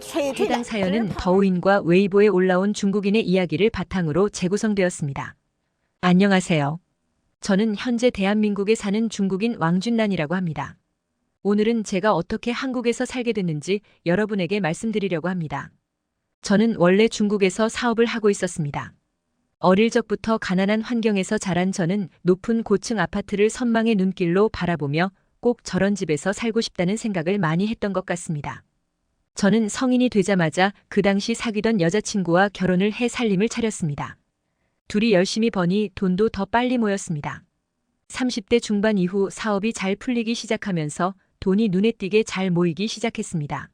Thuê 해당. 사연은 더우인과 웨이보에 올라온 중국인의 이야기를 바탕으로 재구성되었습니다. 안녕하세요. 저는 현재 대한민국에 사는 중국인 왕준란이라고 합니다. 오늘은 제가 어떻게 한국에서 살게 됐는지 여러분에게 말씀드리려고 합니다. 저는 원래 중국에서 사업을 하고 있었습니다. 어릴 적부터 가난한 환경에서 자란 저는 높은 고층 아파트를 선망의 눈길로 바라보며 꼭 저런 집에서 살고 싶다는 생각을 많이 했던 것 같습니다. 저는 성인이 되자마자 그 당시 사귀던 여자친구와 결혼을 해 살림을 차렸습니다. 둘이 열심히 버니 돈도 더 빨리 모였습니다. 30대 중반 이후 사업이 잘 풀리기 시작하면서 돈이 눈에 띄게 잘 모이기 시작했습니다.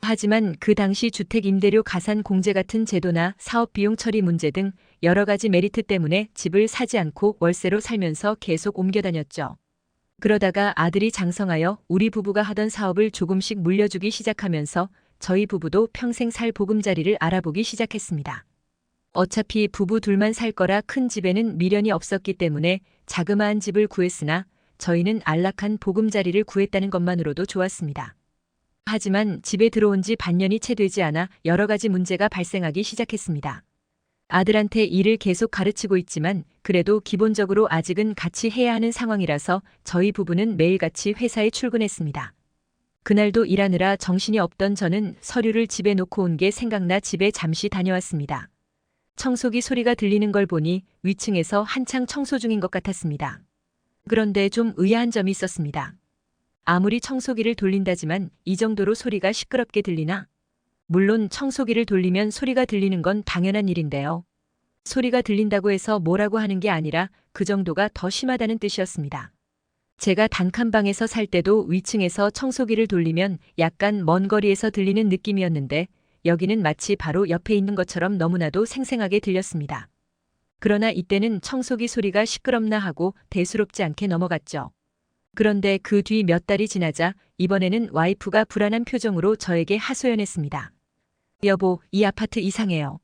하지만 그 당시 주택 임대료 가산 공제 같은 제도나 사업 비용 처리 문제 등 여러 가지 메리트 때문에 집을 사지 않고 월세로 살면서 계속 옮겨 다녔죠. 그러다가 아들이 장성하여 우리 부부가 하던 사업을 조금씩 물려주기 시작하면서 저희 부부도 평생 살 보금자리를 알아보기 시작했습니다. 어차피 부부 둘만 살 거라 큰 집에는 미련이 없었기 때문에 자그마한 집을 구했으나 저희는 안락한 보금자리를 구했다는 것만으로도 좋았습니다. 하지만 집에 들어온 지 반년이 채 되지 않아 여러 가지 문제가 발생하기 시작했습니다. 아들한테 일을 계속 가르치고 있지만 그래도 기본적으로 아직은 같이 해야 하는 상황이라서 저희 부부는 매일같이 회사에 출근했습니다. 그날도 일하느라 정신이 없던 저는 서류를 집에 놓고 온 게 생각나 집에 잠시 다녀왔습니다. 청소기 소리가 들리는 걸 보니 위층에서 한창 청소 중인 것 같았습니다. 그런데 좀 의아한 점이 있었습니다. 아무리 청소기를 돌린다지만 이 정도로 소리가 시끄럽게 들리나? 물론 청소기를 돌리면 소리가 들리는 건 당연한 일인데요. 소리가 들린다고 해서 뭐라고 하는 게 아니라 그 정도가 더 심하다는 뜻이었습니다. 제가 단칸방에서 살 때도 위층에서 청소기를 돌리면 약간 먼 거리에서 들리는 느낌이었는데 여기는 마치 바로 옆에 있는 것처럼 너무나도 생생하게 들렸습니다. 그러나 이때는 청소기 소리가 시끄럽나 하고 대수롭지 않게 넘어갔죠. 그런데 그 뒤 몇 달이 지나자 이번에는 와이프가 불안한 표정으로 저에게 하소연했습니다. 여보, 이 아파트 이상해요.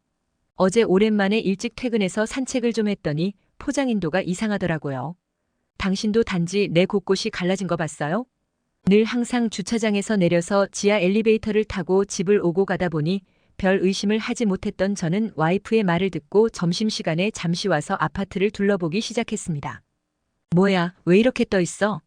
어제 오랜만에 일찍 퇴근해서 산책을 좀 했더니 포장인도가 이상하더라고요. 당신도 단지 내 곳곳이 갈라진 거 봤어요? 늘 항상 주차장에서 내려서 지하 엘리베이터를 타고 집을 오고 가다 보니 별 의심을 하지 못했던 저는 와이프의 말을 듣고 점심시간에 잠시 와서 아파트를 둘러보기 시작했습니다. 뭐야, 왜 이렇게 떠 있어?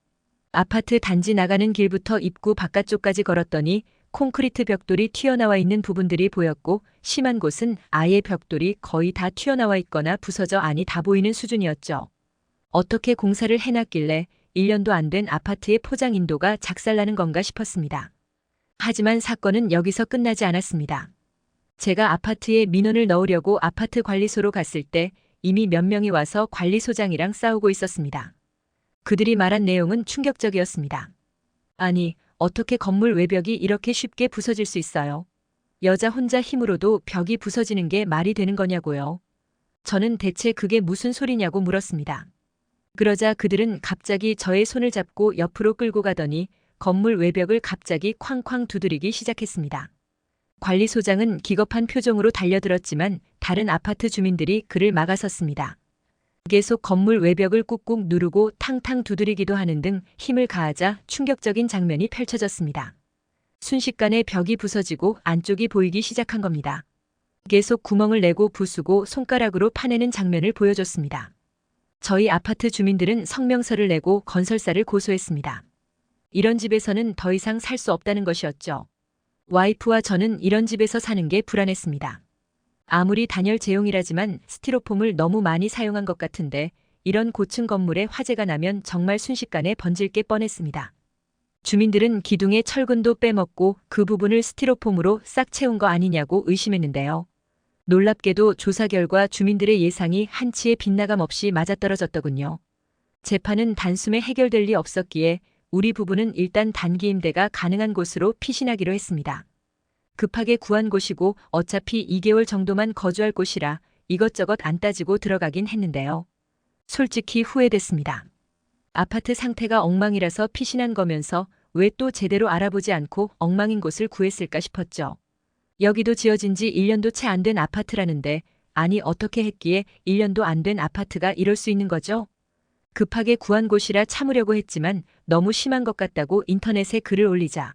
아파트 단지 나가는 길부터 입구 바깥쪽까지 걸었더니 콘크리트 벽돌이 튀어나와 있는 부분들이 보였고 심한 곳은 아예 벽돌이 거의 다 튀어나와 있거나 부서져 안이 다 보이는 수준이었죠. 어떻게 공사를 해놨길래 1년도 안 된 아파트의 포장 인도가 작살나는 건가 싶었습니다. 하지만 사건은 여기서 끝나지 않았습니다. 제가 아파트에 민원을 넣으려고 아파트 관리소로 갔을 때 이미 몇 명이 와서 관리소장이랑 싸우고 있었습니다. 그들이 말한 내용은 충격적이었습니다. 아니, 어떻게 건물 외벽이 이렇게 쉽게 부서질 수 있어요? 여자 혼자 힘으로도 벽이 부서지는 게 말이 되는 거냐고요. 저는 대체 그게 무슨 소리냐고 물었습니다. 그러자 그들은 갑자기 저의 손을 잡고 옆으로 끌고 가더니 건물 외벽을 갑자기 쾅쾅 두드리기 시작했습니다. 관리소장은 기겁한 표정으로 달려들었지만 다른 아파트 주민들이 그를 막아섰습니다. 계속 건물 외벽을 꾹꾹 누르고 탕탕 두드리기도 하는 등 힘을 가하자 충격적인 장면이 펼쳐졌습니다. 순식간에 벽이 부서지고 안쪽이 보이기 시작한 겁니다. 계속 구멍을 내고 부수고 손가락으로 파내는 장면을 보여줬습니다. 저희 아파트 주민들은 성명서를 내고 건설사를 고소했습니다. 이런 집에서는 더 이상 살 수 없다는 것이었죠. 와이프와 저는 이런 집에서 사는 게 불안했습니다. 아무리 단열 제용이라지만 스티로폼을 너무 많이 사용한 것 같은데 이런 고층 건물에 화재가 나면 정말 순식간에 번질 게 뻔했습니다. 주민들은 기둥에 철근도 빼먹고 그 부분을 스티로폼으로 싹 채운 거 아니냐고 의심했는데요. 놀랍게도 조사 결과 주민들의 예상이 한치의 빗나감 없이 맞아떨어졌더군요. 재판은 단숨에 해결될 리 없었기에 우리 부부는 일단 단기 임대가 가능한 곳으로 피신하기로 했습니다. 급하게 구한 곳이고 어차피 2개월 정도만 거주할 곳이라 이것저것 안 따지고 들어가긴 했는데요. 솔직히 후회됐습니다. 아파트 상태가 엉망이라서 피신한 거면서 왜 또 제대로 알아보지 않고 엉망인 곳을 구했을까 싶었죠. 여기도 지어진 지 1년도 채 안 된 아파트라는데 아니 어떻게 했기에 1년도 안 된 아파트가 이럴 수 있는 거죠? 급하게 구한 곳이라 참으려고 했지만 너무 심한 것 같다고 인터넷에 글을 올리자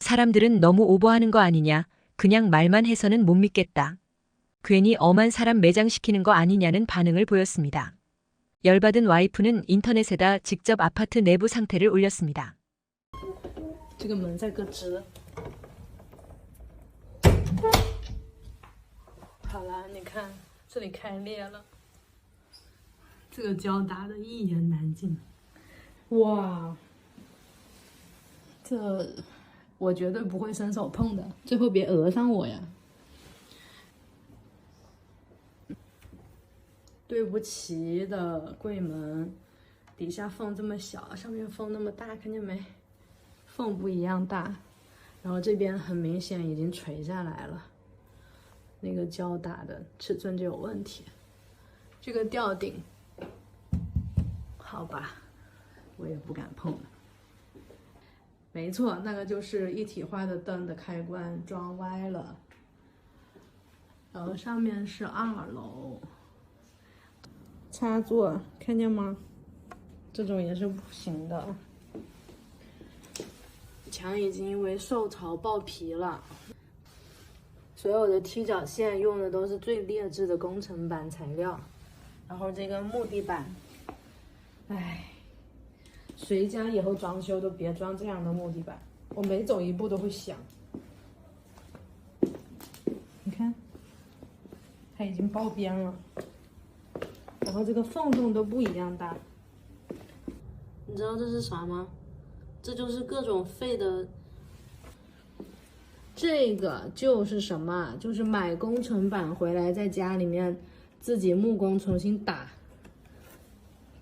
사람들은 너무 오버하는 거 아니냐, 그냥 말만 해서는 못 믿겠다. 괜히 엄한 사람 매장시키는 거 아니냐는 반응을 보였습니다. 열받은 와이프는 인터넷에다 직접 아파트 내부 상태를 올렸습니다. 这个门再搁直。好啦，你看这里开裂了，这个胶打的一言难尽。哇，这 我绝对不会伸手碰的，最后别讹上我呀！对不起的柜门，底下缝这么小，上面缝那么大，看见没？缝不一样大，然后这边很明显已经垂下来了，那个胶打的尺寸就有问题。这个吊顶，好吧，我也不敢碰。没错，那个就是一体化的灯的开关装歪了，然后上面是二楼，插座看见吗？这种也是不行的。墙已经因为受潮爆皮了，所有的踢脚线用的都是最劣质的工程板材料，然后这个木地板，唉，谁家以后装修都别装这样的木地板，我每走一步都会想。你看，它已经爆边了，然后这个缝洞都不一样大，你知道这是啥吗？这就是各种废的。这个就是什么？就是买工程板回来，在家里面自己木工重新打、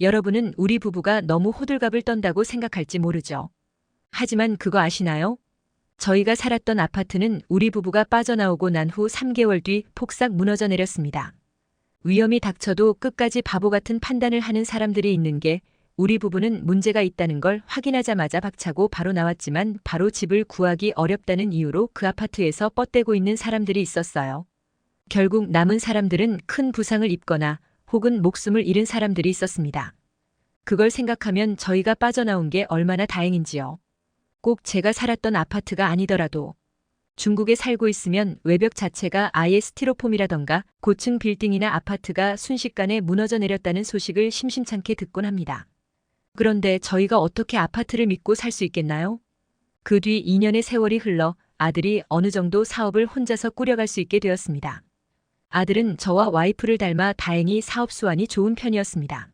여러분은 우리 부부가 너무 호들갑을 떤다고 생각할지 모르죠. 하지만 그거 아시나요? 저희가 살았던 아파트는 우리 부부가 빠져나오고 난 후 3개월 뒤 폭삭 무너져 내렸습니다. 위험이 닥쳐도 끝까지 바보 같은 판단을 하는 사람들이 있는 게 우리 부부는 문제가 있다는 걸 확인하자마자 박차고 바로 나왔지만 바로 집을 구하기 어렵다는 이유로 그 아파트에서 뻗대고 있는 사람들이 있었어요. 결국 남은 사람들은 큰 부상을 입거나 혹은 목숨을 잃은 사람들이 있었습니다. 그걸 생각하면 저희가 빠져나온 게 얼마나 다행인지요. 꼭 제가 살았던 아파트가 아니더라도 중국에 살고 있으면 외벽 자체가 아예 스티로폼이라던가 고층 빌딩이나 아파트가 순식간에 무너져 내렸다는 소식을 심심찮게 듣곤 합니다. 그런데 저희가 어떻게 아파트를 믿고 살 수 있겠나요? 그 뒤 2년의 세월이 흘러 아들이 어느 정도 사업을 혼자서 꾸려갈 수 있게 되었습니다. 아들은 저와 와이프를 닮아 다행히 사업 수완이 좋은 편이었습니다.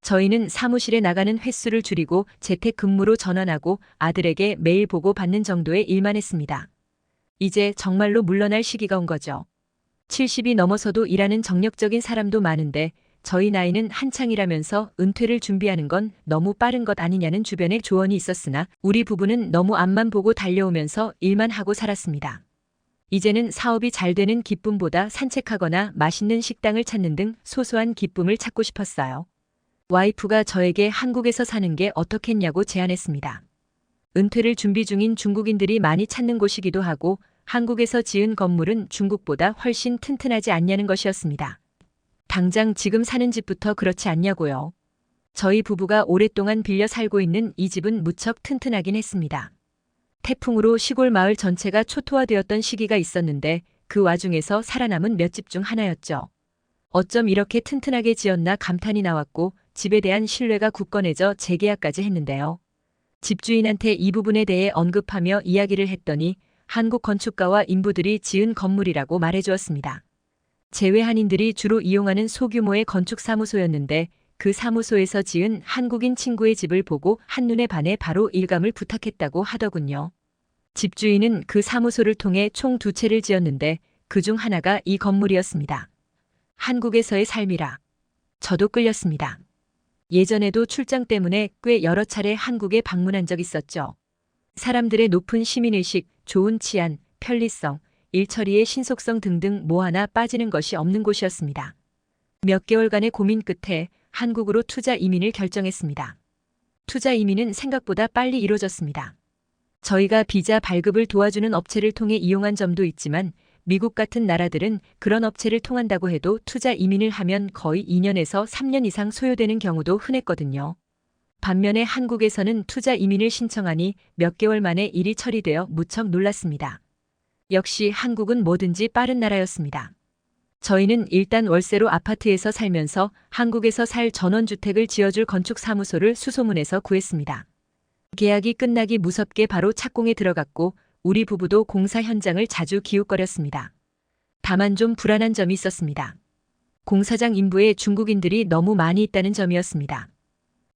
저희는 사무실에 나가는 횟수를 줄이고 재택 근무로 전환하고 아들에게 매일 보고 받는 정도의 일만 했습니다. 이제 정말로 물러날 시기가 온 거죠. 70이 넘어서도 일하는 정력적인 사람도 많은데 저희 나이는 한창이라면서 은퇴를 준비하는 건 너무 빠른 것 아니냐는 주변의 조언이 있었으나 우리 부부는 너무 앞만 보고 달려오면서 일만 하고 살았습니다. 이제는 사업이 잘 되는 기쁨보다 산책하거나 맛있는 식당을 찾는 등 소소한 기쁨을 찾고 싶었어요. 와이프가 저에게 한국에서 사는 게 어떻겠냐고 제안했습니다. 은퇴를 준비 중인 중국인들이 많이 찾는 곳이기도 하고 한국에서 지은 건물은 중국보다 훨씬 튼튼하지 않냐는 것이었습니다. 당장 지금 사는 집부터 그렇지 않냐고요. 저희 부부가 오랫동안 빌려 살고 있는 이 집은 무척 튼튼하긴 했습니다. 태풍으로 시골 마을 전체가 초토화되었던 시기가 있었는데 그 와중에서 살아남은 몇 집 중 하나였죠. 어쩜 이렇게 튼튼하게 지었나 감탄이 나왔고 집에 대한 신뢰가 굳건해져 재계약까지 했는데요. 집주인한테 이 부분에 대해 언급하며 이야기를 했더니 한국 건축가와 인부들이 지은 건물이라고 말해주었습니다. 제외 한인들이 주로 이용하는 소규모의 건축 사무소였는데 그 사무소에서 지은 한국인 친구의 집을 보고 한눈에 반해 바로 일감을 부탁했다고 하더군요. 집주인은 그 사무소를 통해 총 두 채를 지었는데 그 중 하나가 이 건물이었습니다. 한국에서의 삶이라. 저도 끌렸습니다. 예전에도 출장 때문에 꽤 여러 차례 한국에 방문한 적 있었죠. 사람들의 높은 시민의식, 좋은 치안, 편리성, 일처리의 신속성 등등 뭐 하나 빠지는 것이 없는 곳이었습니다. 몇 개월간의 고민 끝에 한국으로 투자 이민을 결정했습니다. 투자 이민은 생각보다 빨리 이루어졌습니다. 저희가 비자 발급을 도와주는 업체를 통해 이용한 점도 있지만 미국 같은 나라들은 그런 업체를 통한다고 해도 투자 이민을 하면 거의 2년에서 3년 이상 소요되는 경우도 흔했거든요. 반면에 한국에서는 투자 이민을 신청하니 몇 개월 만에 일이 처리되어 무척 놀랐습니다. 역시 한국은 뭐든지 빠른 나라였습니다. 저희는 일단 월세로 아파트에서 살면서 한국에서 살 전원주택을 지어줄 건축사무소를 수소문해서 구했습니다. 계약이 끝나기 무섭게 바로 착공에 들어갔고 우리 부부도 공사 현장을 자주 기웃거렸습니다. 다만 좀 불안한 점이 있었습니다. 공사장 인부에 중국인들이 너무 많이 있다는 점이었습니다.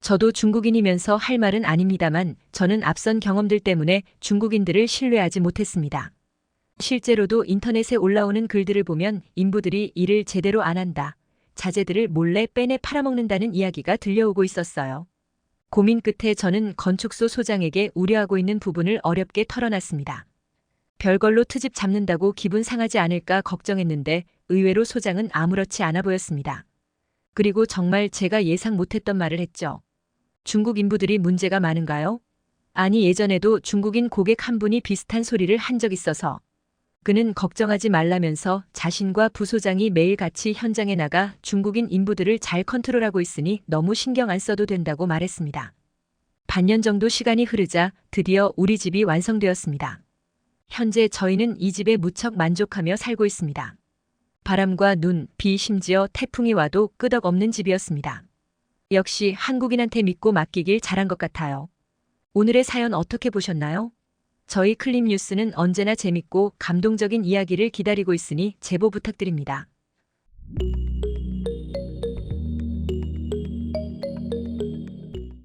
저도 중국인이면서 할 말은 아닙니다만 저는 앞선 경험들 때문에 중국인들을 신뢰하지 못했습니다. 실제로도 인터넷에 올라오는 글들을 보면 인부들이 일을 제대로 안 한다. 자재들을 몰래 빼내 팔아먹는다는 이야기가 들려오고 있었어요. 고민 끝에 저는 건축소 소장에게 우려하고 있는 부분을 어렵게 털어놨습니다. 별걸로 트집 잡는다고 기분 상하지 않을까 걱정했는데 의외로 소장은 아무렇지 않아 보였습니다. 그리고 정말 제가 예상 못했던 말을 했죠. 중국 인부들이 문제가 많은가요? 아니 예전에도 중국인 고객 한 분이 비슷한 소리를 한 적 있어서 그는 걱정하지 말라면서 자신과 부소장이 매일 같이 현장에 나가 중국인 인부들을 잘 컨트롤하고 있으니 너무 신경 안 써도 된다고 말했습니다. 반년 정도 시간이 흐르자 드디어 우리 집이 완성되었습니다. 현재 저희는 이 집에 무척 만족하며 살고 있습니다. 바람과 눈, 비 심지어 태풍이 와도 끄덕없는 집이었습니다. 역시 한국인한테 믿고 맡기길 잘한 것 같아요. 오늘의 사연 어떻게 보셨나요? 저희 클립 뉴스는 언제나 재밌고 감동적인 이야기를 기다리고 있으니 제보 부탁드립니다.